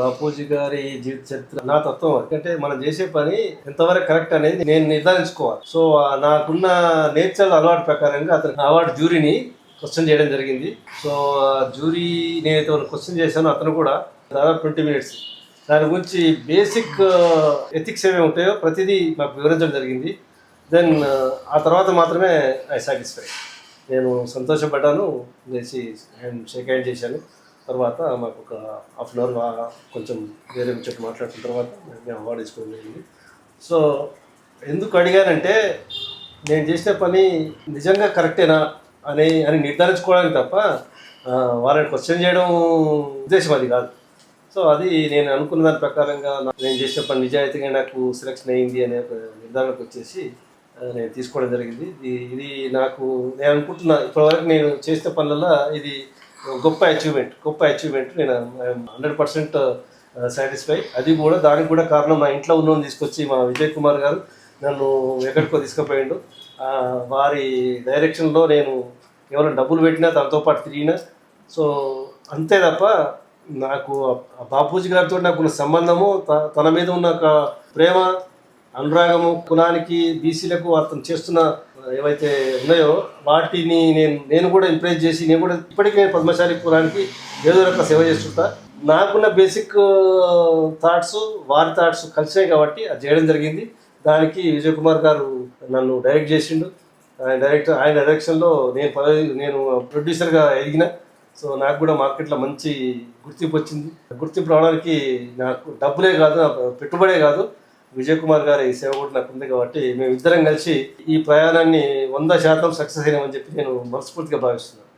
బాపూజీ గారి జీవిత చరిత్ర నా తత్వం ఎందుకంటే అంటే మనం చేసే పని ఎంతవరకు కరెక్ట్ అనేది నేను నిర్ధారించుకోవాలి. సో నాకున్న నేచర్ అలవాటు ప్రకారంగా అతను అవార్డు జ్యూరీని క్వశ్చన్ చేయడం జరిగింది. సో జ్యూరీ నేనైతే క్వశ్చన్ చేశాను. అతను కూడా దాదాపు ట్వంటీ మినిట్స్. దాని గురించి బేసిక్ ఎథిక్స్ ఏమేమి ఉంటాయో ప్రతిదీ నాకు వివరించడం జరిగింది. దెన్ ఆ తర్వాత మాత్రమే ఐ సాటిస్ఫై. నేను సంతోషపడ్డాను లేచి హ్యాండ్ షేక్ హ్యాండ్ చేశాను. తర్వాత మాకు ఒక హాఫ్ అన్ అవర్ కొంచెం వేరే చెట్టు మాట్లాడిన తర్వాత మేము అవార్డు ఇచ్చుకోవడం జరిగింది. సో ఎందుకు అడిగానంటే నేను చేసిన పని నిజంగా కరెక్టేనా అని అని నిర్ధారించుకోవడానికి తప్ప వాళ్ళని క్వశ్చన్ చేయడం ఉద్దేశం అది కాదు. సో అది నేను అనుకున్న దాని ప్రకారంగా నేను చేసిన పని నిజాయితీగా నాకు సెలెక్షన్ అయింది అనే నిర్ధారణకు వచ్చేసి నేను తీసుకోవడం జరిగింది. ఇది ఇది నాకు నేను అనుకుంటున్నా ఇప్పటివరకు నేను చేసిన పనులలో ఇది గొప్ప అచీవ్మెంట్ గొప్ప అచీవ్మెంట్ నేను హండ్రెడ్ పర్సెంట్ సాటిస్ఫై అది కూడా దానికి కూడా కారణం నా ఇంట్లో ఉన్నోని తీసుకొచ్చి మా విజయ్ కుమార్ గారు నన్ను ఎక్కడికో తీసుకుపోయిండు. వారి డైరెక్షన్లో నేను ఎవరైనా డబ్బులు పెట్టినా దాంతో పాటు తిరిగినా. సో అంతే తప్ప నాకు బాపూజీ గారితో నాకున్న సంబంధము తన మీద ఉన్న ఒక ప్రేమ అనురాగము కులానికి బీసీలకు అతను చేస్తున్న ఏవైతే ఉన్నాయో వాటిని నేను నేను కూడా ఇంప్రెస్ చేసి నేను కూడా ఇప్పటికీ నేను పద్మశాలి పురానికి ఏదో రకంగా సేవ చేస్తుంటా. నాకున్న బేసిక్ థాట్స్ వారి థాట్స్ కలిసాయి కాబట్టి అది చేయడం జరిగింది. దానికి విజయ్ కుమార్ గారు నన్ను డైరెక్ట్ చేసిండు. ఆయన డైరెక్టర్ ఆయన డైరెక్షన్లో నేను పదవి నేను ప్రొడ్యూసర్గా ఎదిగిన. సో నాకు కూడా మార్కెట్లో మంచి గుర్తింపు వచ్చింది. గుర్తింపు రావడానికి నాకు డబ్బులే కాదు పెట్టుబడే కాదు. విజయ్ కుమార్ గారి సేవ కూడా నాకు ఉంది కాబట్టి మేము ఇద్దరం కలిసి ఈ ప్రయాణాన్ని వంద శాతం సక్సెస్ అయినామని చెప్పి నేను మనస్ఫూర్తిగా భావిస్తున్నాను.